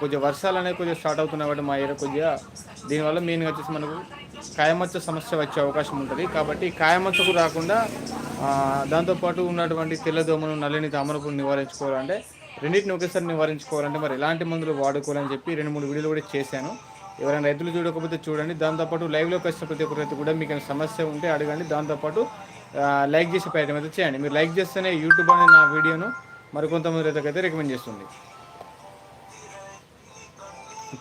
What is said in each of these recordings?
కొంచెం వర్షాలు అనేవి కొంచెం స్టార్ట్ అవుతున్నాయి కాబట్టి మా ఏరియా కొద్దిగా దీనివల్ల మెయిన్గా వచ్చేసి మనకు కాయమచ్చ సమస్య వచ్చే అవకాశం ఉంటుంది. కాబట్టి కాయమచ్చకు రాకుండా దాంతోపాటు ఉన్నటువంటి తెల్లదోమను నల్లని తామరపును నివారించుకోవాలంటే రెండింటిని ఒకేసారి నివారించుకోవాలంటే మరి ఎలాంటి మందులు వాడుకోవాలని చెప్పి రెండు మూడు వీడియోలు కూడా చేశాను. ఎవరైనా రైతులు చూడకపోతే చూడండి. దాంతోపాటు లైవ్లోకి వచ్చిన ప్రతి ఒక్క రైతు కూడా మీకు సమస్య ఉంటే అడగండి. దాంతోపాటు లైక్ చేసే ప్రయత్నం అయితే చేయండి. మీరు లైక్ చేస్తేనే యూట్యూబ్ అనే నా వీడియోను మరికొంతమంది రైతుకైతే రికమెండ్ చేస్తుంది.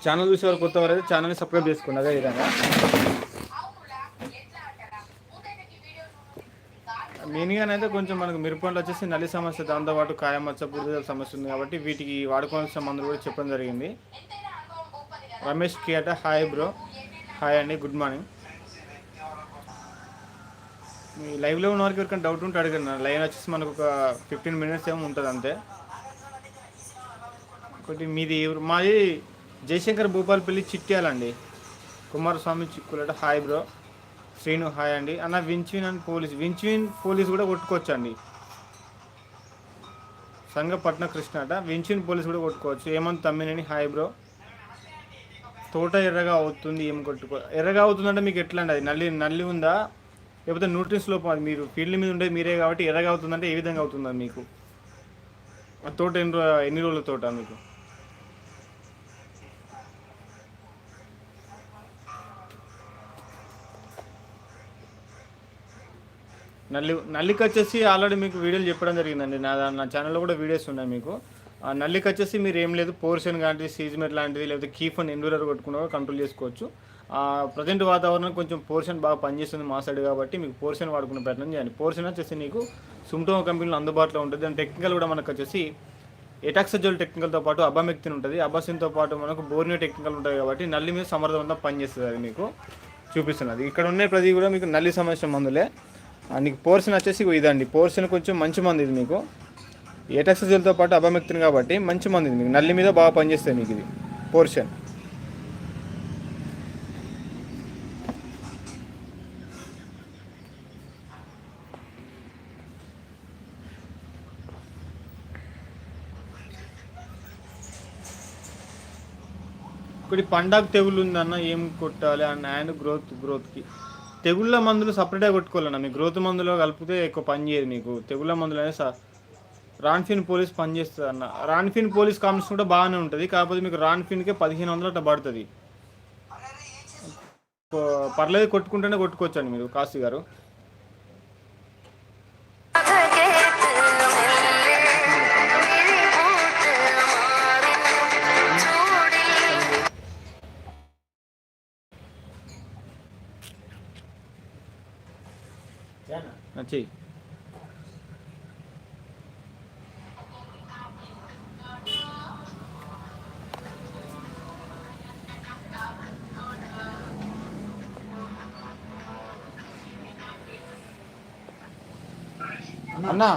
ఛానల్ చూసే వారు కొత్త వారు అయితే ఛానల్ని సబ్స్క్రైబ్ చేసుకోండి అదే విధంగా. మెయిన్గానైతే కొంచెం మనకు మిరపండ్లు వచ్చేసి నల్లి సమస్య దాంతోపాటు కాయమచ్చ బురద సమస్య ఉంది కాబట్టి వీటికి వాడుకోవాల్సిన మందులు కూడా చెప్పడం జరిగింది. రమేష్కి అట హాయ్ బ్రో. హాయ్ అండి గుడ్ మార్నింగ్. మీ లైవ్లో ఉన్న వారికి ఎవరికైనా డౌట్ ఉంటే అడగండి లైవ్ వచ్చేసి మనకు ఒక ఫిఫ్టీన్ మినిట్స్ ఏమో ఉంటుంది అంతే. ఒకటి మీది మాది జయశంకర్ భూపాలపల్లి చిట్యాలండి. Kumaraswamy చిక్కులట. Hi bro. Srinu hi అండి. అన్న వించ్విన్ అండ్ పోలీస్ వించ్విన్ పోలీస్ కూడా కొట్టుకోవచ్చండి. సంగపట్న కృష్ణ అట వించ్విన్ పోలీస్ కూడా కొట్టుకోవచ్చు. ఏమంత తమ్మినని హాయ్ బ్రో. తోట ఎర్రగా అవుతుంది ఏం కొట్టుకో ఎర్రగా అవుతుందంటే మీకు ఎట్లా అండి అది? నల్లి నల్లి ఉందా? లేకపోతే న్యూట్రిన్స్ లోపం అది? మీరు ఫీల్డ్ మీద ఉండేది మీరే కాబట్టి ఎర్రగా అవుతుందంటే ఏ విధంగా అవుతుందా మీకు? ఆ తోట ఎన్ని ఎన్ని రోజుల తోట మీకు? నల్లి నల్లికి వచ్చేసి ఆల్రెడీ మీకు వీడియోలు చెప్పడం జరిగిందండి. నా నా ఛానల్లో కూడా వీడియోస్ ఉన్నాయి మీకు. ఆ నల్లికి వచ్చేసి మీరు ఏం లేదు పోర్షన్ లాంటిది సీజ్మెట్ లాంటిది లేకపోతే కీఫ్ అండ్ ఎండూరర్ కొట్టుకున్నా కూడా కంట్రోల్ చేసుకోవచ్చు. ప్రజెంట్ వాతావరణం కొంచెం పోర్షన్ బాగా పనిచేస్తుంది మా సైడ్ కాబట్టి మీకు పోర్షన్ వాడుకునే ప్రయత్నం చేయండి. పోర్షన్ వచ్చేసి నీకు సుమ్టోమా కంపెనీలో అందుబాటులో ఉంటుంది. దాని టెక్నికల్ కూడా మనకు వచ్చేసి ఎటాక్సజోల్ టెక్నికల్తో పాటు అబామెక్తిన్ ఉంటుంది. అబాసిన్తో పాటు మనకు బోర్నియో టెక్నికల్ ఉంటుంది కాబట్టి నల్లి మీద సమర్థవంతంగా పనిచేస్తుంది అది మీకు చూపిస్తున్నది. ఇక్కడ ఉన్న ప్రతి కూడా మీకు నల్లి సమస్య మందులే. నీకు పోర్షన్ వచ్చేసి ఇదండి. పోర్షన్ కొంచెం మంచి మంది ఇది మీకు. ఏటాక్సజల్తో పాటు అబమెక్తిన్ కాబట్టి మంచి మంది ఇది మీకు. నల్లి మీద బాగా పనిచేస్తుంది మీకు ఇది. పోర్షన్. ఇప్పుడు పండగ తెగులు ఉందన్న ఏం కొట్టాలి? అన్న అండ్ గ్రోత్ గ్రోత్కి తెగుళ్ళ మందులు సపరేట్గా కొట్టుకోవాలన్న మీ గ్రోత్ మందులో కలిపితే ఎక్కువ పని చేయదు మీకు తెగుళ్ళ మందులు అనేది స- రాన్ఫిన్ పోలీస్ పని చేస్తుంది అన్న రాన్ఫిన్ పోలీస్ కాంబినేషన్ కూడా బాగానే ఉంటుంది కాకపోతే మీకు రాన్ఫిన్కే పదిహేను వందలు అట్లా పడుతుంది. పర్లేదు కొట్టుకుంటేనే కొట్టుకోవచ్చండి మీరు కాశీ గారు. చెయ్యి అన్నా.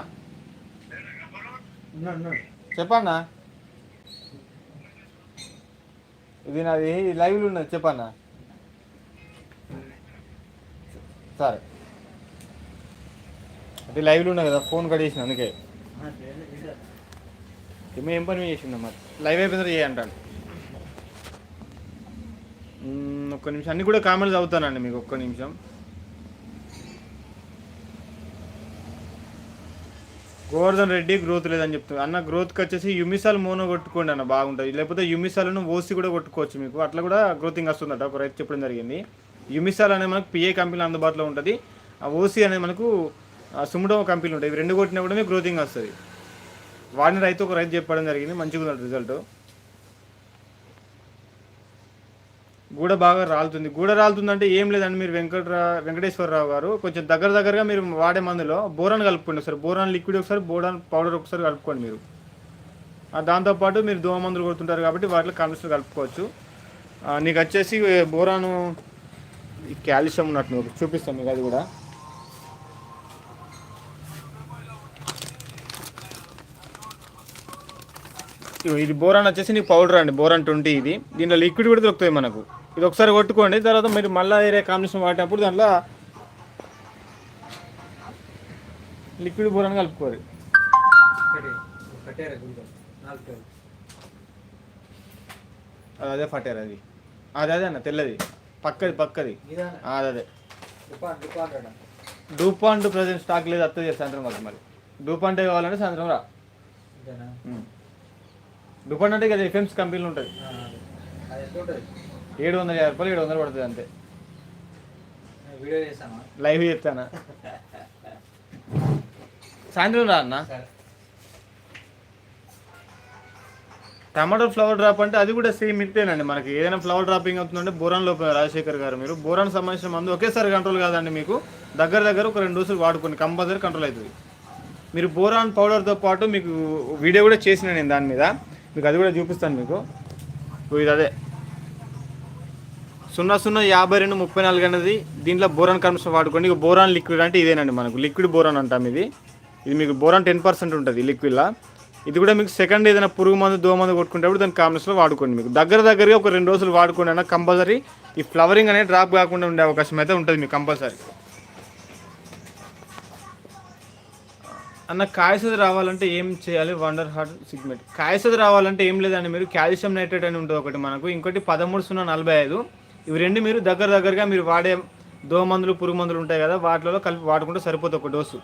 చెప్పన్నా? ఇది నాది లైవ్లో ఉన్నది చెప్పన్నా? సరే. అది లైవ్లో ఉన్నది కదా ఫోన్ కట్ చేసిన అందుకే. ఏమో ఏం పని చేసింది మరి లైవ్ అయిపోయిన చేయంటాను మ్మ్, ఒక్క నిమిషం. అన్ని కూడా కామెంట్స్ అవుతానండి మీకు ఒక్క నిమిషం. గోవర్ధన్ రెడ్డి గ్రోత్ లేదని చెప్తున్నారు. అన్న గ్రోత్కి వచ్చేసి యుమిసాల్ మోనో కొట్టుకోండి అన్న బాగుంటుంది. లేకపోతే యుమిసాల్ను ఓసి కూడా కొట్టుకోవచ్చు మీకు. అట్లా కూడా గ్రోతింగ్ వస్తుందట ఒక రైతు చెప్పడం జరిగింది. యుమిసాల్ అనేది మనకు పిఏ కంపెనీ అందుబాటులో ఉంటుంది. ఆ ఓసి అనేది మనకు సుముడో కంపెనీలు ఉంటాయి. ఇవి రెండు కొట్టినా కూడా మీకు గ్రోతింగ్ వస్తుంది. వాడిన రైతు ఒక రైతు చెప్పడం జరిగింది. మంచిగా ఉంది రిజల్ట్. గూడ బాగా రాలుతుంది. గూడ రాలుతుందంటే ఏం లేదండి మీరు వెంకటరా వెంకటేశ్వరరావు గారు. కొంచెం దగ్గర దగ్గరగా మీరు వాడే మందులో బోరాన్ కలుపుకోండి ఒకసారి. బోరాన్ లిక్విడ్ ఒకసారి బోరాన్ పౌడర్ ఒకసారి కలుపుకోండి మీరు. దాంతోపాటు మీరు దోమ మందులు కొడుతుంటారు కాబట్టి వాటిలో కాన్సెప్ట్ కలుపుకోవచ్చు. నీకు వచ్చేసి బోరాను ఈ కాల్షియం ఉన్నట్టు చూపిస్తాను మీకు అది కూడా. ఇది బోరాన్ వచ్చేసి నీకు పౌడర్ అండి బోరాన్ ట్వంటీ ఇది. దీంట్లో లిక్విడ్ కూడా దొరుకుతుంది మనకు. ఇది ఒకసారి కొట్టుకోండి తర్వాత మీరు మళ్ళీ వేరే కాంబినేషన్ వాడినప్పుడు దాంట్లో లిక్విడ్ బోరాన్ కలుపుకోరు అది ఫటేర్ అది. అదే అదే అన్న తెల్లది. పక్కది పక్కది. అదే డూపాంట్ ప్రజెంట్ స్టాక్ లేదు వస్తుంది సాయంత్రం వరకు మరి. డూపాంటే కావాలంటే సాయంత్రం రా. డూపాంట్ అంటే కదా ఎఫ్ఎంస్ కంపెనీలు ఉంటుంది. ఏడు వందల యాభై రూపాయలు ఏడు వందలు పడుతుంది అంతే. లైవ్ చెప్తానా సాయంత్రం రా అన్న. టమాటో ఫ్లవర్ డ్రాప్ అంటే అది కూడా సేమ్ ఇంతేనండి మనకి. ఏదైనా ఫ్లవర్ డ్రాపింగ్ అవుతుందంటే బోరాన్ లోపల రాజశేఖర్ గారు మీరు. బోరాన్ సంబంధించిన మందు ఒకేసారి కంట్రోల్ కాదండి మీకు. దగ్గర దగ్గర ఒక రెండు రోజులు వాడుకోండి కంపల్సరీ కంట్రోల్ అవుతుంది. మీరు బోరాన్ పౌడర్తో పాటు మీకు వీడియో కూడా చేసిన నేను దాని మీద. మీకు అది కూడా చూపిస్తాను మీకు. ఇది అదే. సున్నా సున్నా యాభై రెండు ముప్పై నాలుగు అనేది దీంట్లో బోరాన్ కర్మ్స్ వాడుకోండి. ఇక బోరాన్ లిక్విడ్ అంటే ఇదేనండి మనకు. లిక్విడ్ బోరాన్ అంటాం ఇది. ఇది మీకు బోరాన్ టెన్ పర్సెంట్ ఉంటుంది లిక్విడ్లా. ఇది కూడా మీకు సెకండ్ ఏదైనా పురుగు మందు దోమ మందు కొట్టుకుంటేప్పుడు దాని కాంబినేషన్లో వాడుకోండి మీకు. దగ్గర దగ్గరగా ఒక రెండు రోజులు వాడుకోండి అన్న కంపల్సరీ ఈ ఫ్లవరింగ్ అనేది డ్రాప్ కాకుండా ఉండే అవకాశం అయితే ఉంటుంది మీకు కంపల్సరీ. అన్న కాయసది రావాలంటే ఏం చేయాలి? వండర్ హార్ట్ సిగ్మెంట్ కాయసది రావాలంటే ఏం లేదండి మీరు? కాల్షియం నైట్రేట్ అని ఉంటుంది ఒకటి మనకు. ఇంకోటి పదమూడు సున్నా నలభై ఐదు. ఇవి రెండు మీరు దగ్గర దగ్గరగా మీరు వాడే దోమ మందులు పురుగు మందులు ఉంటాయి కదా వాటిలో కలిపి వాడుకుంటే సరిపోతుంది ఒక డోసు.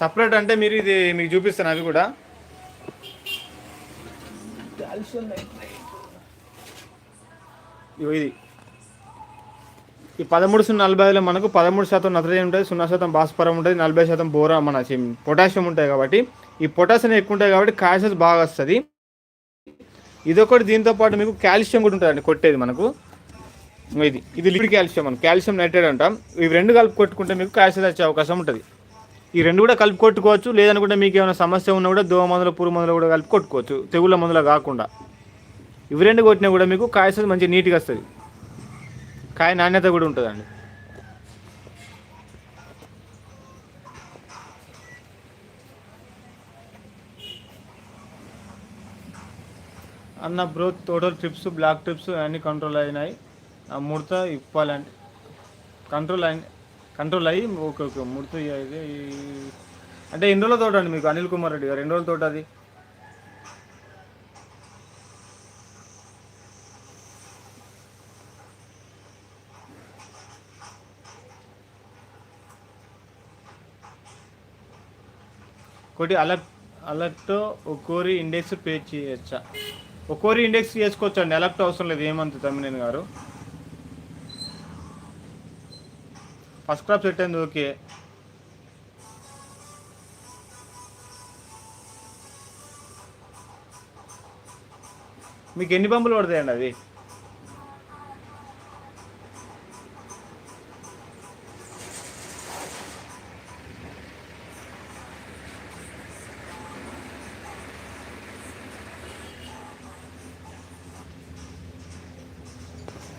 సపరేట్ అంటే మీరు ఇది మీకు చూపిస్తాను అవి కూడా. ఇది. ఈ పదమూడు సున్నా నలభై ఐదులో మనకు పదమూడు శాతం నత్రజని ఉంటుంది సున్నా శాతం భాస్పరం ఉంటుంది నలభై శాతం బోరా మన పొటాషియం ఉంటాయి కాబట్టి. ఈ పొటాషియం ఎక్కువ ఉంటాయి కాబట్టి కాల్షియం బాగా వస్తుంది. ఇదొకటి దీంతో పాటు మీకు కాల్షియం కూడా ఉంటుందండి కొట్టేది మనకు. ఇది ఇది లిక్విడ్ కాల్షియం మనం కాల్షియం నైట్రేట్ అంటాం. ఇవి రెండు కలిపి కొట్టుకుంటే మీకు కాల్షియం వచ్చే అవకాశం ఉంటుంది. ఈ రెండు కూడా కలిపి కొట్టుకోవచ్చు లేదనుకుంటే మీకు ఏమైనా సమస్య ఉన్నా కూడా దోమ మందులు పురుగు మందులు కూడా కలిపి కొట్టుకోవచ్చు. తెగుళ్ళ మందులు కాకుండా. ఇవి రెండు కొట్టినా కూడా మీకు కాయసం మంచి నీట్గా వస్తుంది. కాయ నాణ్యత కూడా ఉంటుందండి. అన్న bro total thrips black thrips అన్నీ కంట్రోల్ అయినాయి. ఆ ముడత ఇప్పాలంటే కంట్రోల్ అయి కంట్రోల్ అయ్యి ఓకే ఓకే ముడత అంటే ఎన్ని రోజుల తోట అండి మీకు? అనిల్ కుమార్ రెడ్డి గారు ఎన్ని రోజుల తోట అది? ఒకటి అలర్ట్ అలర్ట్ ఒక్కోరి ఇండెక్స్ పే చేయొచ్చా? ఒక్కోరి ఇండెక్స్ చేసుకోవచ్చు? అండి అలర్ట్ అవసరం లేదు ఏమంత తమ్మినేని గారు? ఫస్ట్ క్రాప్ సెట్ అయింది ఓకే. మీకు ఎన్ని పంపులు పడతాయండి అవి?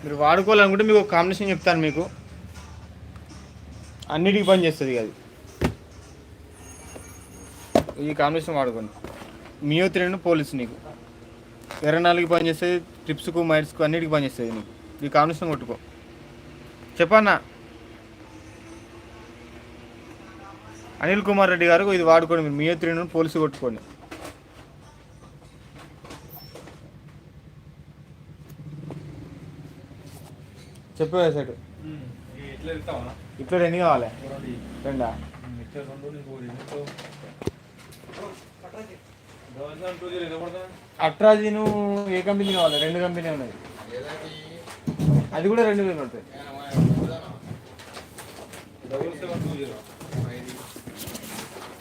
మీరు వాడుకోవాలనుకుంటే మీకు ఒక కాంబినేషన్ చెప్తాను మీకు. అన్నిటికీ పని చేస్తుంది అది. ఈ కాంబినేషన్ వాడుకోండి. మియో త్రీ పోలీస్ నీకు. ఇరవై నాలుగు పని చేస్తుంది ట్రిప్స్కు మైట్స్కు అన్నిటికీ పని చేస్తుంది నీకు. ఈ కాంబినేషన్ కొట్టుకో. చెప్పన్నా? అనిల్ కుమార్ రెడ్డి గారు ఇది వాడుకోండి మీరు. మియో త్రీ పోలీసు కొట్టుకోండి. చెప్పే సెట్? ఎట్లా వెళ్తావా ఇప్పుడు ఎన్ని కావాలి. రెండా? ఇట్లా నువ్వు ఏ కంపెనీ కావాలి? రెండు కంపెనీ ఉన్నాయి అది కూడా రెండు వేలు ఉంటుంది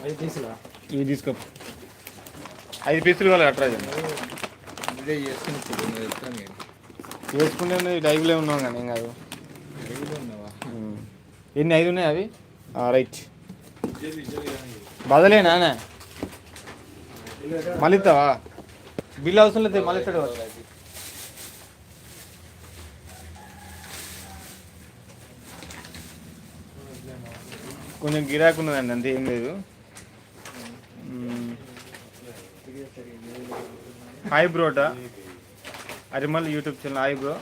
అది తీసులా ఇవి తీసుకో. ఐదు పీసులు కావాలి అట్రాజీ వేసుకుంటే డైవ్లో ఉన్నాం కానీ ఏం కాదు. ఎన్ని ఐదు ఉన్నాయి అవి? రైట్. బదలేనా మళ్ళీ ఇస్తావా బిల్ అవసరం లేదు మళ్ళీ ఇస్తాడు. కొంచెం గిరాకు ఉన్నదండి అంతే ఏం లేదు. హాయ్ బ్రోట అరిమల్ యూట్యూబ్ ఛానల్. Hi bro.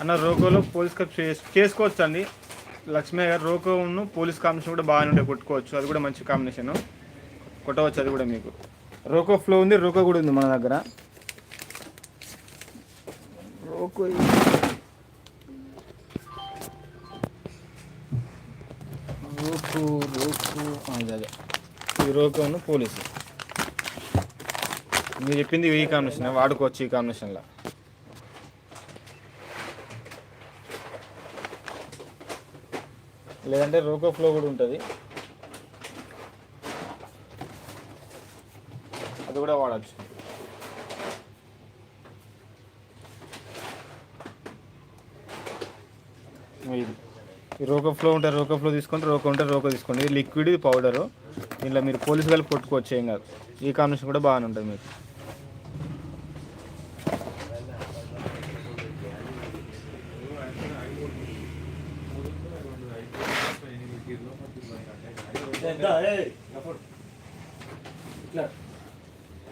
అన్న రోకోలో పోలీస్ కప్ చేసుకోవచ్చు అండి లక్ష్మీ గారు రోకోను పోలీస్ కాంబినేషన్ కూడా బాగానే ఉంటాయి కొట్టుకోవచ్చు. అది కూడా మంచి కాంబినేషన్. కొట్టవచ్చు అది కూడా మీకు. రోకో ఫ్లో ఉంది రోకో కూడా ఉంది మన దగ్గర. రోకో రోకో రోకో. అదే అదే ఈ రోకోను పోలీసు. మీరు చెప్పింది ఈ కాంబినేషన్ వాడుకోవచ్చు ఈ కాంబినేషన్లో లేదంటే రోకో ఫ్లో కూడా ఉంటుంది. అది కూడా వాడచ్చు. ఇది. రోకో ఫ్లో ఉంటే రోకో ఫ్లో తీసుకోండి రోకో ఉంటే రోకో తీసుకోండి. ఇది లిక్విడ్ ఇది పౌడరు. దీనిలో మీరు పోలీసు కలిపి కొట్టుకోవచ్చు ఏం కాదు. ఈ కాంబినేషన్ కూడా బాగానే ఉంటుంది మీకు.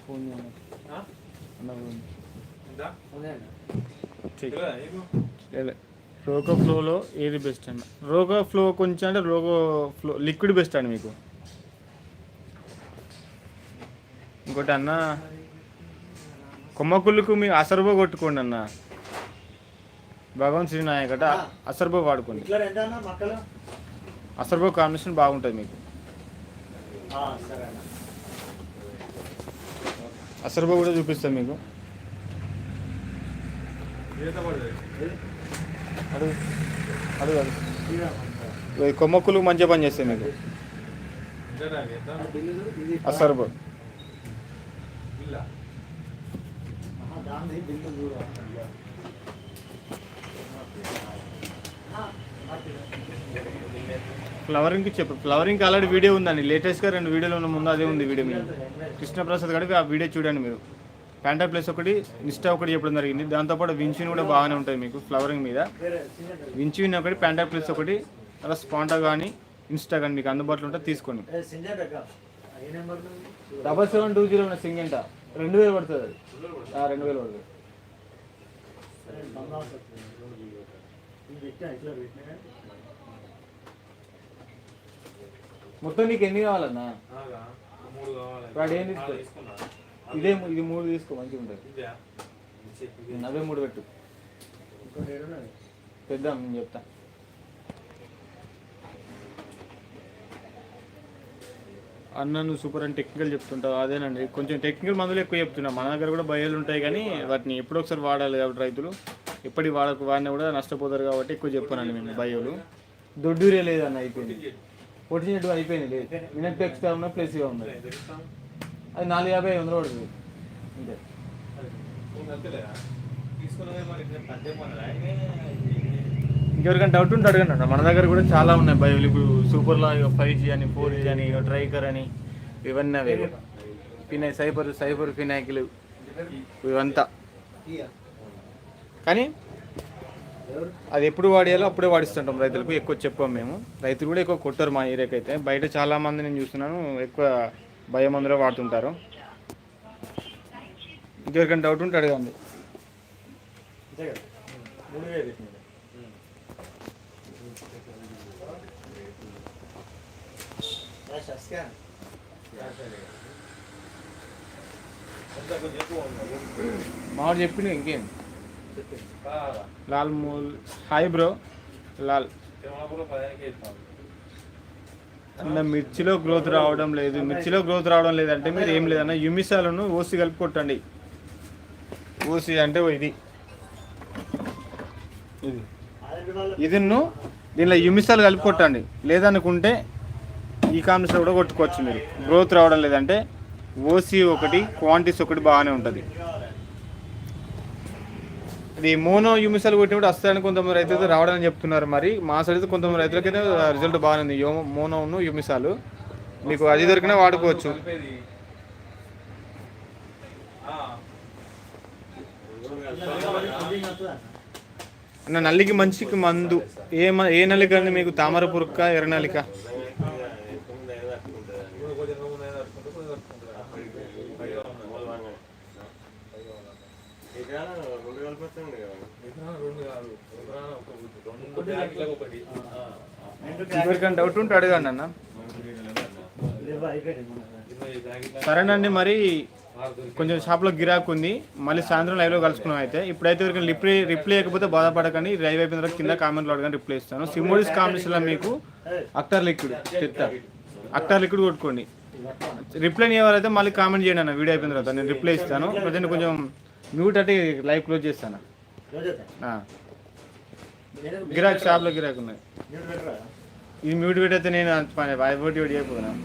ఫోన్. రోగో ఫ్లోలో ఏది బెస్ట్ అండి రోగో ఫ్లో కొంచెం అంటే రోగో ఫ్లో లిక్విడ్ బెస్ట్ అండి మీకు ఇంకోటి అన్న కొమ్మకుళ్ళకు మీ అసర్బో కొట్టుకోండి అన్న భగవాన్ శ్రీ నాయకట అసర్బో వాడుకోండి అసర్బో కాంబినేషన్ బాగుంటుంది మీకు ఆ, సరే అన్న అసర్బో కూడా చూపిస్తాను మీకు. అడుగు. అడుగు అడుగు. ఇవి కొమ్మక్కులు మంచిగా పని చేస్తాయి మీకు. అసర్బో. బిల్లు చూడు ఫ్లవరింగ్కి చెప్పు. ఫ్లవరింగ్కి ఆల్రెడీ వీడియో ఉందండి. లేటెస్ట్గా రెండు వీడియోలు ఉన్న ముందు అదే ఉంది వీడియో మీరు కృష్ణప్రసాద్ గారికి ఆ వీడియో చూడండి మీరు. ప్యాంటా ప్లేస్ ఒకటి నిష్టా ఒకటి చెప్పడం జరిగింది. దాంతోపాటు వించిన్ కూడా బాగానే ఉంటుంది మీకు ఫ్లవరింగ్ మీద. వించిన్ ఒకటి ప్యాంటా ప్లేస్ ఒకటి అలా స్పాంటా కానీ ఇన్స్టా కానీ మీకు అందుబాటులో ఉంటే తీసుకోండి. డబల్ సెవెన్ టూ జీరో సింగంట రెండు వేలు పడుతుంది అది. రెండు వేలు పడుతుంది. పెట్టా ఇట్లా పెట్టినా మొత్తం నీకు ఎన్ని కావాలన్నా? మూడు కావాలి. వాడు ఏం తీసుకో? ఇదే ఇది మూడు తీసుకో మంచిగా ఉంటుంది. అవే మూడు పెట్టు. పెద్దాం నేను చెప్తా. అన్న నువ్వు సూపర్ అని టెక్నికల్ చెప్తుంటావు. అదేనండి. కొంచెం టెక్నికల్ మందులు ఎక్కువ చెప్తున్నా. మన దగ్గర కూడా బయలు ఉంటాయి కానీ వాటిని ఎప్పుడో ఒకసారి వాడాలి కాబట్టి రైతులు. ఎప్పటి వాడకు వాడినా కూడా నష్టపోతారు కాబట్టి ఎక్కువ చెప్పానండి మేము బయోలు. దొడ్డూరే లేదన్న అయిపోయింది. పొట్టినట్టు అయిపోయింది మినట్ ఎక్స్ట్రా ఉన్న ప్లేస్గా ఉంది. అది నాలుగు యాభై ఐదు వందలు పడుతుంది. అంతే. ఇంకెవరికైనా డౌట్ ఉంటే అడగండి అన్న. మన దగ్గర కూడా చాలా ఉన్నాయి బయోలు ఇప్పుడు సూపర్లో ఫైవ్ జీ అని ఫోర్ జీ అని ట్రైకర్ అని ఇవన్నీ అవే ఫినై సైబర్ సైబర్ ఫినాకిల్ ఇవంతా. కానీ అది ఎప్పుడు వాడేయాలో అప్పుడే వాడిస్తుంటాం రైతులకు ఎక్కువ చెప్పాం మేము. రైతులు కూడా ఎక్కువ కొట్టారు మా ఏరియాకి అయితే బయట చాలా మంది నేను చూస్తున్నాను ఎక్కువ భయం మందులో వాడుతుంటారు. ఇంకెవరికైనా డౌట్ ఉంటే అడగండి. మావాడు చెప్పిండు ఇంకేం? లాల్ మూల్. Hi bro. లాల్. అన్న మిర్చిలో గ్రోత్ రావడం లేదు. మిర్చిలో గ్రోత్ రావడం లేదంటే మీరు ఏం లేదన్న యుమిసాలను ఓసి కలిపి కొట్టండి. ఓసి అంటే ఇది. ఇది. ఇదిన్ను దీనిలో యుమిసాలు కలిపి కొట్టండి. లేదనుకుంటే ఈ కాంబినేషన్ కూడా కొట్టుకోవచ్చు మీరు. గ్రోత్ రావడం లేదంటే ఓసీ ఒకటి క్వాంటిటీస్ ఒకటి బాగానే ఉంటుంది. ఇది మోనో యుమిసాలు కొట్టినప్పుడు వస్తాయని కొంతమంది రైతులు రావడం చెప్తున్నారు మరి. మా సైడ్ అయితే కొంతమంది రైతులకైతే రిజల్ట్ బాగానే యో మోనోను యుమిసాలు. మీకు అది దొరికినా వాడుకోవచ్చు. నల్లికి మంచికి మందు. ఏ మ- ఏ నల్లిక అండి మీకు? తామర పురుక్క ఎర్ర నల్లిక ఎవరికైనా డౌట్ ఉంటే అడగండి అన్న. సరేనండి మరి కొంచెం షాప్లో గిరాకు ఉంది. మళ్ళీ సాయంత్రం లైవ్లో కలుసుకున్నాం అయితే. ఇప్పుడైతే వరకు రిప్లై రిప్లై ఇవ్వకపోతే బాధపడకండి. లైవ్ అయిపోయిన తర్వాత కింద కామెంట్లో అడగని రిప్లై ఇస్తాను. సిమోడిస్ కాంబినేషన్లో మీకు? అక్టర్ లిక్విడ్ చెప్తా. అక్టర్ లిక్విడ్ కొట్టుకోండి. రిప్లై ఎవరైతే మళ్ళీ కామెంట్ చేయండి అన్న వీడియో అయిపోయిన తర్వాత. నేను రిప్లై ఇస్తాను. ప్రజెంట్ కొంచెం మ్యూట్ అంటే లైవ్ క్లోజ్ చేస్తాను. గిరాక్ షాప్లో గిరాక్ ఉన్నాయి. ఇది మ్యూట్ పెట్టయితే నేను వైబోటి ఓటీ అయిపోయినా